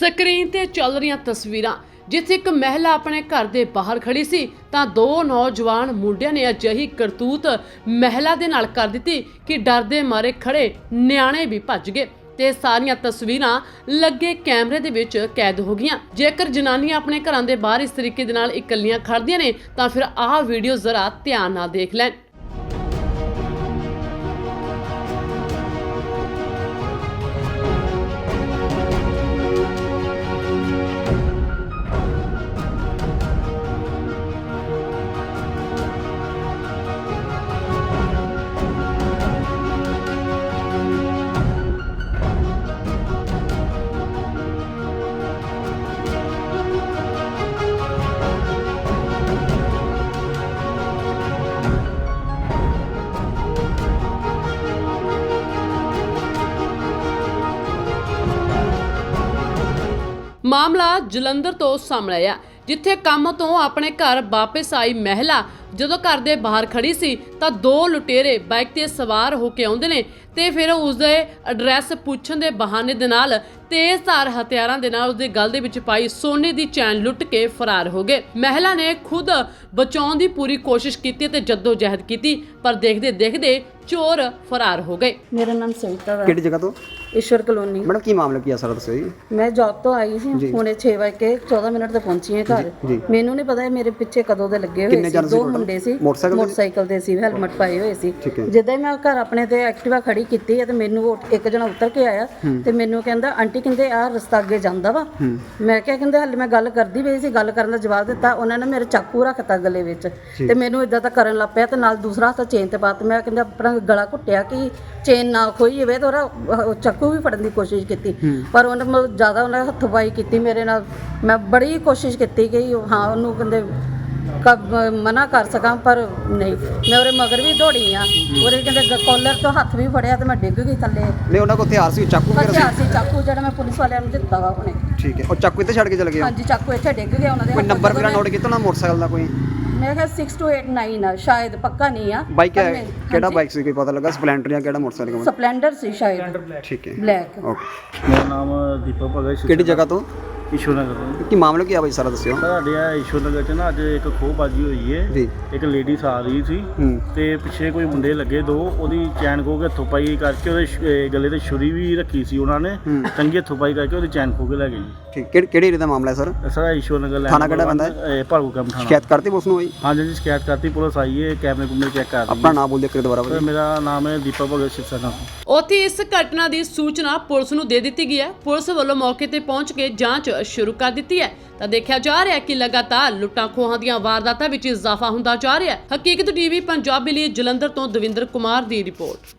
Screen ਤੇ ਚੱਲ ਰਹੀਆਂ ਤਸਵੀਰਾਂ। ਜਿੱਥੇ ਇੱਕ ਮਹਿਲਾ ਆਪਣੇ ਘਰ ਦੇ ਬਾਹਰ ਖੜੀ ਸੀ, ਤਾਂ ਦੋ ਨੌਜਵਾਨ ਮੁੰਡਿਆਂ ਨੇ ਅਜਿਹੀ ਕਰਤੂਤ ਮਹਿਲਾ ਦੇ ਨਾਲ ਕਰ ਦਿੱਤੀ ਕਿ ਡਰ ਦੇ ਮਾਰੇ ਖੜੇ ਨਿਆਣੇ ਵੀ ਭੱਜ ਗਏ ਤੇ ਸਾਰੀਆਂ ਤਸਵੀਰਾਂ ਲੱਗੇ ਕੈਮਰੇ ਦੇ ਵਿੱਚ ਕੈਦ ਹੋ ਗਈਆਂ। ਜੇਕਰ ਜਨਾਨੀਆਂ ਆਪਣੇ ਘਰਾਂ ਦੇ ਬਾਹਰ ਇਸ ਤਰੀਕੇ ਦੇ ਨਾਲ ਇਕੱਲੀਆਂ ਖੜਦੀਆਂ ਨੇ, ਤਾਂ ਫਿਰ ਆਹ ਵੀਡੀਓ ਜ਼ਰਾ ਧਿਆਨ ਨਾਲ ਦੇਖ ਲੈਣ। ਮਾਮਲਾ ਜਲੰਧਰ ਤੋਂ ਸਾਹਮਣੇ ਆਇਆ, ਜਿੱਥੇ ਕੰਮ ਤੋਂ ਆਪਣੇ ਘਰ ਵਾਪਸ ਆਈ ਮਹਿਲਾ। ਜਦੋਂ ਘਰ ਦੇ ਬਾਹਰ ਖੜੀ ਸੀ, ਤਾਂ ਦੋ ਲੁਟੇਰੇ ਬਾਈਕ ਤੇ ਸਵਾਰ ਹੋ ਕੇ ਆਉਂਦੇ ਨੇ ਤੇ ਫਿਰ ਉਸਦੇ ਐਡਰੈਸ ਪੁੱਛਣ ਦੇ ਬਹਾਨੇ ਦੇ ਨਾਲ ਤੇਜ਼ਧਾਰ ਹਥਿਆਰਾਂ ਦੇ ਨਾਲ ਉਸਦੇ ਗਲ ਦੇ ਵਿੱਚ ਪਾਈ ਸੋਨੇ ਦੀ ਚੈਨ ਲੁੱਟ ਕੇ ਫਰਾਰ ਹੋ ਗਏ। ਮਹਿਲਾ ਨੇ ਖੁਦ ਬਚਾਉਣ ਦੀ ਪੂਰੀ ਕੋਸ਼ਿਸ਼ ਕੀਤੀ ਤੇ ਜਹਿਦ ਕੀਤੀ ਪਰ ਦੇਖਦੇ ਦੇਖਦੇ ਚੋਰ ਫਰਾਰ ਹੋ ਗਏ। ਮੇਰਾ ਨਾਮ ਸਵਿਤਾ ਹੈ ਕਿਹੜੀ ਜਗ੍ਹਾ ਤੋਂ? ਈਸ਼ਵਰ ਕਲੋਨੀ। ਮੈਡਮ ਕੀ ਮਾਮਲਾ ਕੀ ਆ ਸਾਰਾ ਦੱਸੋ ਜੀ? ਮੈਂ ਜੌਬ ਤੋਂ ਆਈ ਸੀ ਹੁਣੇ 6 ਵਜੇ 14 ਮਿੰਟ ਤੇ ਪਹੁੰਚੀ ਹਾਂ ਘਰ। ਮੈਨੂੰ ਨਹੀਂ ਪਤਾ ਇਹ ਮੇਰੇ ਪਿੱਛੇ ਕਦੋਂ ਦੇ ਲੱਗੇ ਹੋਏ ਸੀ। ਦੋ? ਮੁੰਡੇ ਸੀ ਮੋਟਰਸਾਈਕਲ ਤੇ? ਸੀ ਹੈਲਮਟ ਪਾਏ ਹੋਏ ਸੀ। ਜਿੱਦਾਂ ਹੀ ਮੈਂ ਘਰ ਆਪਣੇ ਤੇ ਐਕਟਿਵਾ ਖੜੀ ਕੀਤੀ ਤੇ ਮੈਨੂੰ ਇੱਕ ਜਣਾ ਉਤਰ ਕੇ ਆਇਆ ਤੇ ਮੈਨੂੰ ਕਹਿੰਦਾ ਆਂਟੀ ਕਹਿੰਦੇ ਆਹ ਰਸਤਾ ਅੱਗੇ ਜਾਂਦਾ ਵਾ। ਮੈਂ ਕਿਹਾ ਕਹਿੰਦੇ ਹਾਲੇ ਮੈਂ ਗੱਲ ਕਰਦੀ ਪਈ ਸੀ। ਗੱਲ ਕਰਨ ਦਾ ਜਵਾਬ ਦਿੱਤਾ। ਉਹਨਾਂ ਨੇ ਮੇਰੇ ਚਾਕੂ ਰੱਖਤਾ ਗਲੇ ਵਿੱਚ ਤੇ ਮੈਨੂੰ ਇਦਾਂ ਤਾਂ ਕਰਨ ਲੱਗ ਪਿਆ ਤੇ ਨਾਲ ਦੂਸਰਾ ਹੱਥ ਚੇਨ ਤੇ ਪਾਤ। ਮੈਂ ਕਹਿੰਦਾ ਆਪਣਾ ਗਲਾ ਘੁੱਟਿਆ ਕਿ ਚੇਨ ਨਾ ਖੋਈ ਹੋਵੇ ਤੇ ਉਹਦਾ ਉਹ ਚਾਕੂ ਵੀ ਫੜਨ ਦੀ ਕੋਸ਼ਿਸ਼ ਕੀਤੀ। ਪਰ ਉਹਨੇ ਜ਼ਿਆਦਾ ਉਹਨੇ ਹੱਥਬਾਈ ਕੀਤੀ ਮੇਰੇ ਨਾਲ। ਮੈਂ ਬੜੀ ਕੋਸ਼ਿਸ਼ ਕੀਤੀ ਕਿ ਹਾਂ ਉਹਨੂੰ ਕਹਿੰਦੇ ਕਬ ਮਨਾ ਕਰ ਸਕਾਂ ਪਰ ਨਹੀਂ। ਮੈਂ ਉਹਦੇ ਮਗਰ ਵੀ ਦੌੜੀ ਆ। ਉਹਦੇ ਕਹਿੰਦੇ ਕਾਲਰ ਤੋਂ ਹੱਥ ਵੀ ਫੜਿਆ ਤੇ ਮੈਂ ਡਿੱਗ ਗਈ ਥੱਲੇ। ਨਹੀਂ ਉਹਨਾਂ ਕੋਲ ਹਥਿਆਰ ਸੀ ਚਾਕੂ ਵਗੈਰਾ ਹਥਿਆਰ ਸੀ ਚਾਕੂ ਜਿਹੜਾ ਮੈਂ ਪੁਲਿਸ ਵਾਲਿਆਂ ਨੂੰ ਦਿੱਤਾ ਵਾ ਉਹਨੇ। ਸੀ ਠੀਕ ਹੈ ਉਹ ਚਾਕੂ ਇੱਥੇ ਛੱਡ ਕੇ ਚਲੇ ਗਏ ਹੋ? ਹਾਂਜੀ ਚਾਕੂ ਇੱਥੇ ਡਿੱਗ ਗਿਆ ਉਹਨਾਂ ਦੇ ਕੋਈ ਹੱਥੋਂ ਨੰਬਰ ਵਗੈਰਾ ਨੋਟ ਕੀਤਾ ਉਹਨਾਂ ਮੋਟਰਸਾਈਕਲ ਦਾ ਕੋਈ? ਮੈਂ ਕਿਹਾ 6289 ਆ ਸ਼ਾਇਦ ਪੱਕਾ ਨਹੀਂ ਆ ਬਾਈਕ ਪਰ ਹੈ ਮੈਂ- ਕਿਹੜਾ ਹਾਂਜੀ, ਬਾਈਕ ਸੀ ਕੋਈ ਪਤਾ ਲੱਗਾ? ਸਪਲੈਂਡਰ ਜਾਂ ਕਿਹੜਾ ਮੋਟਰਸਾਈਕਲ ਸਪਲੈਂਡਰ ਸੀ ਸ਼ਾਇਦ। ਠੀਕ ਹੈ। ਬਲੈਕ ਓਕੇ ਮੇਰਾ ਨਾਮ ਦੀਪਕ ਭਗਤ ਸ਼ਿਵ ਕਿਹੜੀ ਜਗ੍ਹਾ ਤੋਂ? ਨਗਰ ਤੋਂ। ਕੀ ਮਾਮਲਾ ਕੀ ਆ ਬਾਈ ਸਾਰਾ ਦੱਸਿਓ। ਸਾਡੇ ਆ ਈਸ਼ਵਰ ਨਗਰ ਚ ਨਾ ਅੱਜ ਇੱਕ ਖੋਹਬਾਜੀ ਹੋਈ ਹੈ ਜੀ। ਇੱਕ ਲੇਡੀ ਆ ਰਹੀ ਸੀ। ਹੂੰ। ਤੇ ਪਿੱਛੇ ਕੋਈ ਮੁੰਡੇ ਲੱਗੇ ਦੋ ਉਹਦੀ ਚੈਨ ਖੋਹ ਕੇ ਹੱਥੋਂ ਪਾਈ ਕਰਕੇ ਉਹਦੇ ਸ਼- ਇਹ ਗਲੇ ਤੇ ਛੁਰੀ ਵੀ ਰੱਖੀ ਸੀ ਉਹਨਾਂ ਨੇ। ਹੂੰ। ਚੰਗੀ ਹੱਥੋਂ ਪਾਈ ਕਰਕੇ ਉਹਦੀ ਚੈਨ ਖੋਹ ਕੇ ਲੈ ਗਏ ਜੀ। ਠੀਕ ਕਿਹੜੀ ਕਿਹੜੀ ਏਰੀਆ ਦਾ ਮਾਮਲਾ ਹੈ ਸਰ? ਸਾਰਾ ਨਗਰ ਲੈਣ ਥਾਣਾ ਕਿਹੜਾ ਪੈਂਦਾ ਭਾਗੂ ਕੰਮ ਥਾਣਾ। ਸ਼ਿਕਾਇਤ ਕਰਤੀ ਪੁਲਿਸ ਨੂੰ ਹੋਈ ਹਾਂਜੀ ਜੀ ਸ਼ਿਕਾਇਤ ਕਰਤੀ ਪੁਲਿਸ ਆਈ ਹੈ ਕੈਮਰੇ ਕੁਮਰੇ ਚੈੱਕ ਕਰ ਰਹੀ ਆਪਣਾ ਨਾਮ ਬੋਲ ਦੇ ਕਰੇ ਦੁਬਾਰਾ। ਮੇਰਾ ਨਾਮ ਹੈ ਦੀਪਕ ਭਗਤ ਸ਼ਿਵ ਸੈਨਾ। ਉੱਥੇ ਇਸ ਘਟਨਾ ਦੀ ਸੂਚਨਾ ਪੁਲਿਸ ਨੂੰ ਦੇ ਦਿੱਤੀ ਗਈ ਹੈ। ਪੁਲਿਸ ਵੱਲੋਂ ਮੌਕੇ ਤੇ ਪਹੁੰਚ ਕੇ ਜਾਂਚ ਸ਼ੁਰੂ ਕਰ ਦਿੱਤੀ ਹੈ। ਤਾਂ ਦੇਖਿਆ ਜਾ ਰਿਹਾ ਹੈ ਕਿ ਲਗਾਤਾਰ ਲੁੱਟਾਂ ਖੋਹਾਂ ਦੀਆਂ ਵਾਰਦਾਤਾਂ ਵਿੱਚ ਇਜ਼ਾਫਾ ਹੁੰਦਾ ਜਾ ਰਿਹਾ ਹੈ। ਹਕੀਕਤ ਟੀਵੀ ਪੰਜਾਬੀ ਲਈ ਜਲੰਧਰ ਤੋਂ ਦਵਿੰਦਰ ਕੁਮਾਰ ਦੀ ਰਿਪੋਰਟ।